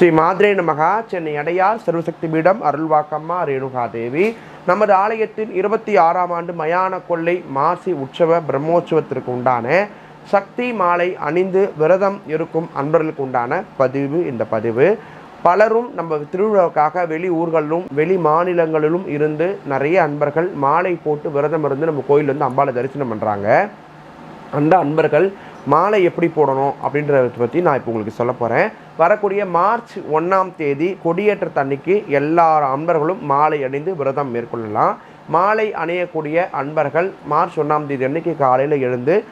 ஸ்ரீ மாத்ரே நமகா. சென்னை அடையார் சர்வசக்தி பீடம் அருள்வாக்கம்மா ரேணுகா தேவி நமது ஆலயத்தின் இருபத்தி ஆறாம் ஆண்டு மயான கொள்ளை மாசி உற்சவ பிரம்மோற்சவத்திற்கு உண்டான சக்தி மாலை அணிந்து விரதம் இருக்கும் அன்பர்களுக்கு உண்டான பதிவு இந்த பதிவு. பலரும் நம்ம திருவிழாவுக்காக வெளி ஊர்களிலும் வெளி மாநிலங்களிலும் இருந்து நிறைய அன்பர்கள் மாலை போட்டு விரதம் இருந்து நம்ம கோயில் வந்து அம்பாளை தரிசனம் பண்ணுறாங்க அந்த அன்பர்கள் மாலை எப்படி போடணும் அப்படின்றத பற்றி நான் இப்போ உங்களுக்கு சொல்ல போகிறேன் வரக்கூடிய மார்ச் ஒன்றாம் தேதி கொடியேற்றத்தன்னைக்கு எல்லா அன்பர்களும் மாலை அணிந்து விரதம் மேற்கொள்ளலாம். மாலை அணியக்கூடிய அன்பர்கள் மார்ச் ஒன்றாம் தேதி அன்னைக்கு காலையில் எழுந்து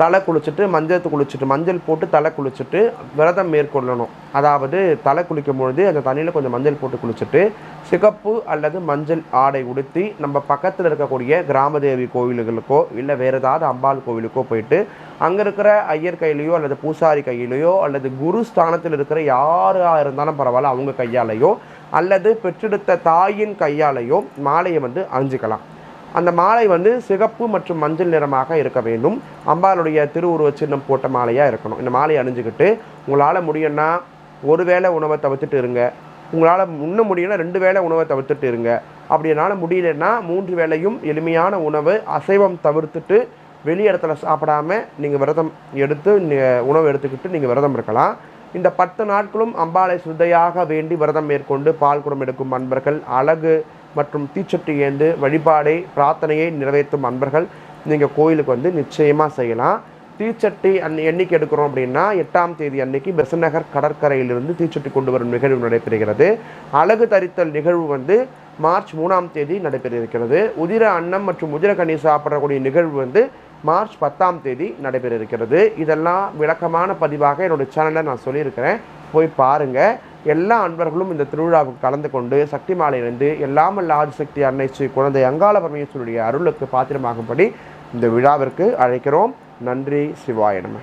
தலை குளிச்சுட்டு மஞ்சள் குளிச்சுட்டு மஞ்சள் போட்டு தலை குளிச்சுட்டு விரதம் மேற்கொள்ளணும். அதாவது தலை குளிக்கும் பொழுது அந்த தண்ணியில் கொஞ்சம் மஞ்சள் போட்டு குளிச்சுட்டு சிகப்பு அல்லது மஞ்சள் ஆடை உடுத்தி நம்ம பக்கத்தில் இருக்கக்கூடிய கிராமதேவி கோவில்களுக்கோ இல்லை வேறு ஏதாவது அம்பாள் கோவிலுக்கோ போயிட்டு அங்கே இருக்கிற ஐயர் கையிலையோ அல்லது பூசாரி கையிலையோ அல்லது குரு ஸ்தானத்தில் இருக்கிற யாராக இருந்தாலும் பரவாயில்ல அவங்க கையாலையோ அல்லது பெற்றெடுத்த தாயின் கையாலையோ மாலையை வந்து அணிஞ்சிக்கலாம். அந்த மாலை வந்து சிகப்பு மற்றும் மஞ்சள் நிறமாக இருக்க வேண்டும். அம்பாளுடைய திருவுருவ சின்னம் போட்ட மாலையாக இருக்கணும். இந்த மாலையை அணிஞ்சுக்கிட்டு உங்களால் முடியும்னா ஒரு வேளை உணவை தவிர்த்துட்டு இருங்க. உங்களால் முன்ன முடியும்னா ரெண்டு வேளை உணவை தவிர்த்துட்டு இருங்க. அப்படி என்னால் முடியலன்னா மூன்று வேளையும் எளிமையான உணவு அசைவம் தவிர்த்துட்டு வெளி இடத்துல சாப்பிடாம நீங்கள் விரதம் எடுத்து உணவு எடுத்துக்கிட்டு நீங்கள் விரதம் இருக்கலாம். இந்த பத்து நாட்களும் அம்பாளை சுதையாக வேண்டி விரதம் மேற்கொண்டு பால் குடம் எடுக்கும் அன்பர்கள் அழகு மற்றும் தீச்சட்டி ஏந்து வழிபாடை பிரார்த்தனையை நிறைவேற்றும் அன்பர்கள் நீங்கள் கோயிலுக்கு வந்து நிச்சயமாக செய்யலாம். தீச்சட்டி அன் எண்ணிக்கை எடுக்கிறோம் அப்படின்னா எட்டாம் தேதி அன்னைக்கு பெசநகர் கடற்கரையிலிருந்து தீச்சட்டி கொண்டு வரும் நிகழ்வு நடைபெறுகிறது. அழகு தரித்தல் நிகழ்வு வந்து மார்ச் மூணாம் தேதி நடைபெற இருக்கிறது உதிர அன்னம் மற்றும் உதிர கனி சாப்பிடக்கூடிய நிகழ்வு வந்து மார்ச் பத்தாம் தேதி நடைபெற இருக்கிறது இதெல்லாம் விளக்கமான பதிவாக என்னோட சேனலில் நான் சொல்லியிருக்கிறேன். போய் பாருங்கள் எல்லா அன்பர்களும் இந்த திருவிழாவுக்கு கலந்து கொண்டு சக்தி மாலையிலிருந்து எல்லாம் அல்ல ஆதிசக்தி அன்னை ஸ்ரீ குழந்தை அங்காள பரமேஸ்வருடைய அருளுக்கு பாத்திரமாகும்படி இந்த விழாவிற்கு அழைக்கிறோம். நன்றி. சிவாய நம.